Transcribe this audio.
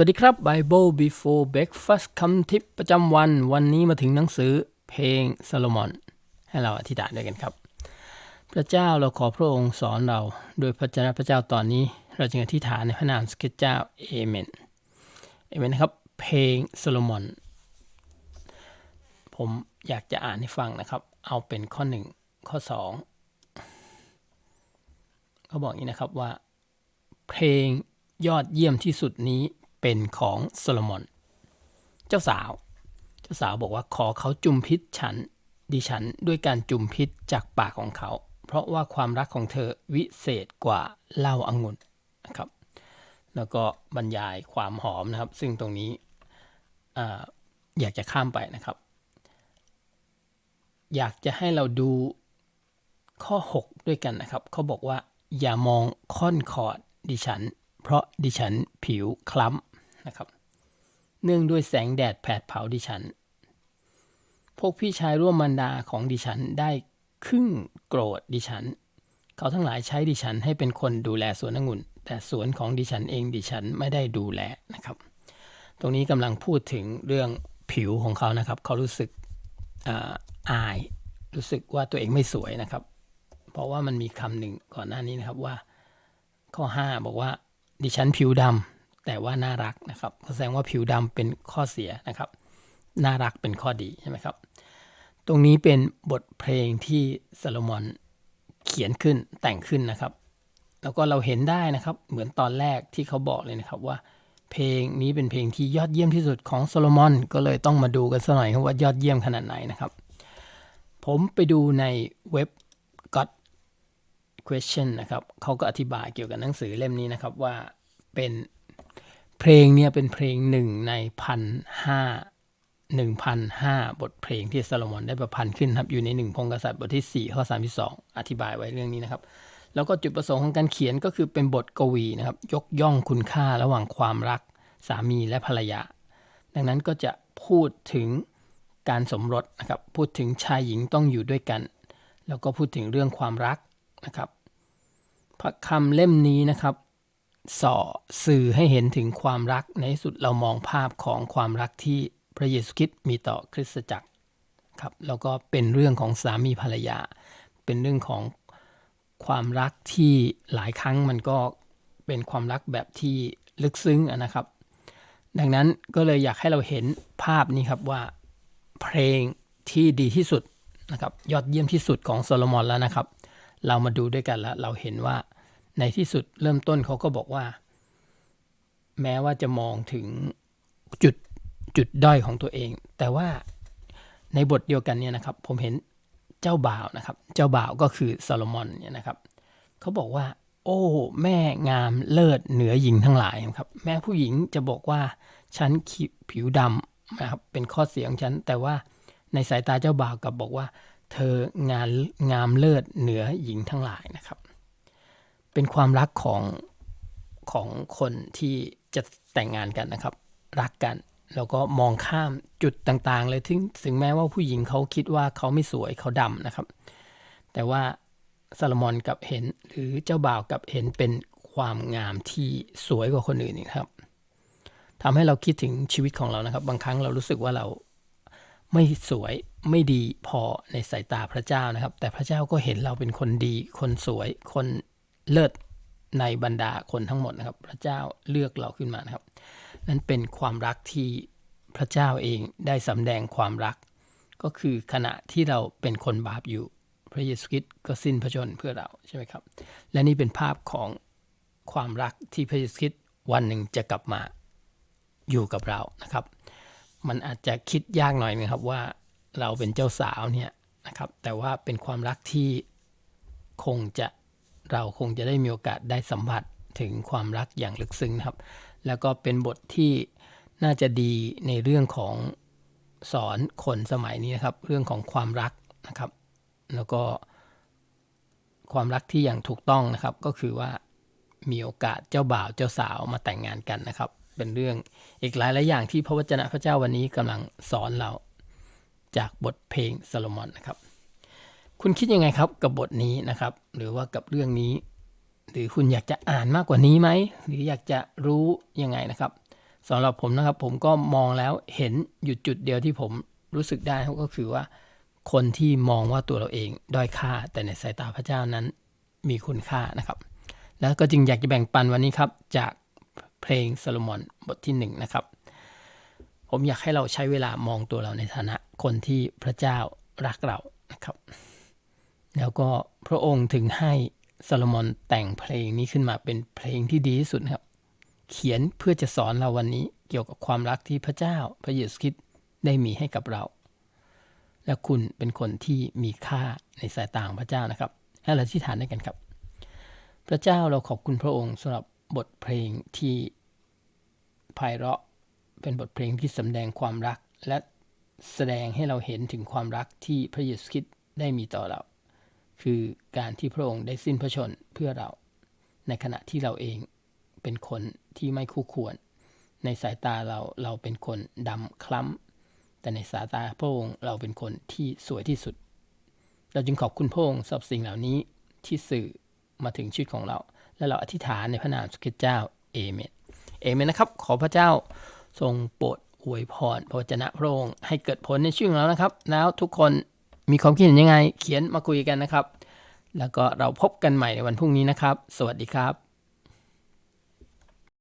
วัสดีครับ Bible Before Breakfast คำทิปประจำวัน วันนี้มาถึงหนังสือเพลงซาโลมอน ให้เราอธิษฐานด้วยกันครับ พระเจ้าเราขอพระองค์สอนเราโดยพระเจ้าพระเจ้าตอนนี้ เราจึงอธิษฐานในพระนามสเกตเจ้าเอเมนเอเมนนะครับ เพลงซาโลมอน ผมอยากจะอ่านให้ฟังนะครับ เอาเป็นข้อหนึ่งข้อสองเขาบอกอย่างนี้นะครับว่า เพลงยอดเยี่ยมที่สุดนี้ เป็นของโซโลมอน เจ้าสาว เจ้าสาวบอกว่าขอเขาจุมพิษฉันดิฉันด้วยการจุมพิษจากปากของเขา เพราะว่าความรักของเธอวิเศษกว่าเหล้าอางุ่นนะครับ แล้วก็บรรยายความหอมนะครับ ซึ่งตรงนี้ออยากจะข้ามไปนะครับ อยากจะให้เราดูข้อ 6 ด้วยกันนะครับ เขาบอกว่าอย่ามองค่อนคอดดิฉัน เพราะดิฉันผิวคล้ำ นะครับ เนื่องด้วยแสงแดดแผดเผาดิฉัน พวกพี่ชายร่วมมันดาของดิฉันได้ครึ่งโกรธดิฉัน เขาทั้งหลายใช้ดิฉันให้เป็นคนดูแลสวนองุ่น แต่สวนของดิฉันเองดิฉันไม่ได้ดูแลนะครับ ตรงนี้กำลังพูดถึงเรื่องผิวของเขานะครับ เขารู้สึกอาอาย รู้สึกว่าตัวเองไม่สวยนะครับ เพราะว่ามันมีคำหนึ่งก่อนหน้านี้นะครับว่า ข้อ 5 บอกว่า ดิฉันผิวดำ แต่ว่าน่ารักนะครับ แสดงว่าผิวดำเป็นข้อเสียนะครับ น่ารักเป็นข้อดีใช่ไหมครับ ตรงนี้เป็นบทเพลงที่ซาโลมอนเขียนขึ้นแต่งขึ้นนะครับ แล้วก็เราเห็นได้นะครับ เหมือนตอนแรกที่เขาบอกเลยนะครับว่า เพลงนี้เป็นเพลงที่ยอดเยี่ยมที่สุดของโซโลมอน ก็เลยต้องมาดูกันสักหน่อยว่ายอดเยี่ยมขนาดไหนนะครับ ผมไปดูในเว็บ God question นะครับเขาก็อธิบายเกี่ยวกับหนังสือเล่มนี้นะครับว่าเป็น เพลงเนี่ยเป็นเพลงหนึ่งในพันห้าหนึ่งพันห้าบทเพลงที่ซาโลมอนได้ประพันธ์ขึ้นครับอยู่ในหนึ่งพงกษัตริย์บทที่ 4 ข้อ 32 อธิบายไว้เรื่องนี้นะครับ แล้วก็จุดประสงค์ของการเขียนก็คือเป็นบทกวีนะครับ ยกย่องคุณค่าระหว่างความรัก สามีและภรรยา ดังนั้นก็จะพูดถึงการสมรสนะครับพูดถึงชายหญิงต้องอยู่ด้วยกัน แล้วก็พูดถึงเรื่องความรักนะครับพระคำเล่มนี้นะครับ ส่อสื่อให้เห็นถึงความรักในสุดเรามองภาพของความรักที่พระเยซูคริสต์มีต่อคริสตจักรครับแล้วก็เป็นเรื่องของสามีภรรยา เป็นเรื่องของความรักที่หลายครั้งมันก็เป็นความรักแบบที่ลึกซึ้งนะครับ ดังนั้นก็เลยอยากให้เราเห็นภาพนี้ครับว่าเพลงที่ดีที่สุดนะครับยอดเยี่ยมที่สุดของโซโลมอนแล้วนะครับ เรามาดูด้วยกันแล้วเราเห็นว่า ในที่สุดเริ่มต้นเขาก็บอกว่า แม้ว่าจะมองถึงจุดจุดด้อยของตัวเอง แต่ว่าในบทเดียวกันเนี่ยนะครับ ผมเห็นเจ้าบ่าวนะครับ เจ้าบ่าวก็คือซาโลมอนเนี่ยนะครับเขาบอกว่า โอ้ แม่งามเลิศเหนือหญิงทั้งหลายครับ แม่ผู้หญิงจะบอกว่าฉันผิวดำนะครับเป็นข้อเสียของฉัน แต่ว่าในสายตาเจ้าบ่าวกับบอกว่า เธองานงามเลิศเหนือหญิงทั้งหลายนะครับ เป็นความรักของของคนที่จะแต่งงานกันนะครับ รักกัน แล้วก็มองข้ามจุดต่างๆ เลยถึงถึงแม้ว่าผู้หญิงเขาคิดว่าเขาไม่สวยเขาดำนะครับ แต่ว่าซาโลมอนกับเห็นหรือเจ้าบ่าวกับเห็นเป็นความงามที่สวยกว่าคนอื่นนี่ครับทำให้เราคิดถึงชีวิตของเรานะครับ บางครั้งเรารู้สึกว่าเราไม่สวยไม่ดีพอในสายตาพระเจ้านะครับ แต่พระเจ้าก็เห็นเราเป็นคนดี คนสวยคน เลิศในบรรดาคนทั้งหมดนะครับ พระเจ้าเลือกเราขึ้นมานะครับ นั้นเป็นความรักที่พระเจ้าเองได้สำแดงความรัก ก็คือขณะที่เราเป็นคนบาปอยู่ พระเยซูคริสต์ก็สิ้นพระชนเพื่อเราใช่ไหมครับ และนี่เป็นภาพของความรักที่พระเยซูคริสต์วันหนึ่งจะกลับมาอยู่กับเรานะครับ มันอาจจะคิดยากหน่อยนะครับว่าเราเป็นเจ้าสาวเนี่ยนะครับ แต่ว่าเป็นความรักที่คงจะ เราคงจะได้มีโอกาสได้สัมผัสถึงความรักอย่างลึกซึ้งนะครับ แล้วก็เป็นบทที่น่าจะดีในเรื่องของสอนคนสมัยนี้นะครับ เรื่องของความรักนะครับ แล้วก็ความรักที่อย่างถูกต้องนะครับ ก็คือว่ามีโอกาสเจ้าบ่าวเจ้าสาวมาแต่งงานกันนะครับ เป็นเรื่องอีกหลายหลายอย่างที่พระวจนะพระเจ้าวันนี้กำลังสอนเราจากบทเพลงซาโลมอนนะครับ คุณคิดยังไงครับกับบทนี้นะครับ หรือว่ากับเรื่องนี้ หรือคุณอยากจะอ่านมากกว่านี้ไหมหรืออยากจะรู้ยังไงนะครับสำหรับผมนะครับผมก็มองแล้วเห็นอยู่จุดเดียวที่ผมรู้สึกได้ก็คือว่า คนที่มองว่าตัวเราเองด้อยค่า แต่ในสายตาพระเจ้านั้นมีคุณค่านะครับ แล้วก็จึงอยากจะแบ่งปันวันนี้ครับ จากเพลงโซโลมอนบทที่หนึ่งนะครับ ผมอยากให้เราใช้เวลามองตัวเราในฐานะคนที่พระเจ้ารักเรานะครับ แล้วก็พระองค์ถึงให้โซโลมอนแต่งเพลงนี้ขึ้นมาเป็นเพลงที่ดีที่สุดครับ เขียนเพื่อจะสอนเราวันนี้เกี่ยวกับความรักที่พระเจ้าพระเยซูคริสต์ได้มีให้กับเรา และคุณเป็นคนที่มีค่าในสายตาของพระเจ้านะครับให้เราที่ฐานด้วยกันครับ พระเจ้าเราขอบคุณพระองค์สำหรับบทเพลงที่ไพเราะเป็นบทเพลงที่สำแดงความรักและแสดงให้เราเห็นถึงความรักที่พระเยซูคริสต์ได้มีต่อเรา คือการที่พระองค์ได้สิ้นพระชนเพื่อเรา ในขณะที่เราเองเป็นคนที่ไม่คู่ควร ในสายตาเราเราเป็นคนดำคล้ำ แต่ในสายตาพระองค์เราเป็นคนที่สวยที่สุด เราจึงขอบคุณพระองค์สำหรับสิ่งเหล่านี้ที่สื่อมาถึงชีวิตของเรา และเราอธิษฐานในพระนามสุขิตเจ้าเอเมนเอเมนนะครับ ขอพระเจ้าทรงโปรดอวยพรพระวจนะพระองค์ให้เกิดผลในชีวิตของเรานะครับ แล้วทุกคน มีความคิดเห็นยังไง เขียนมาคุยกันนะครับ แล้วก็เราพบกันใหม่ในวันพรุ่งนี้นะครับ สวัสดีครับ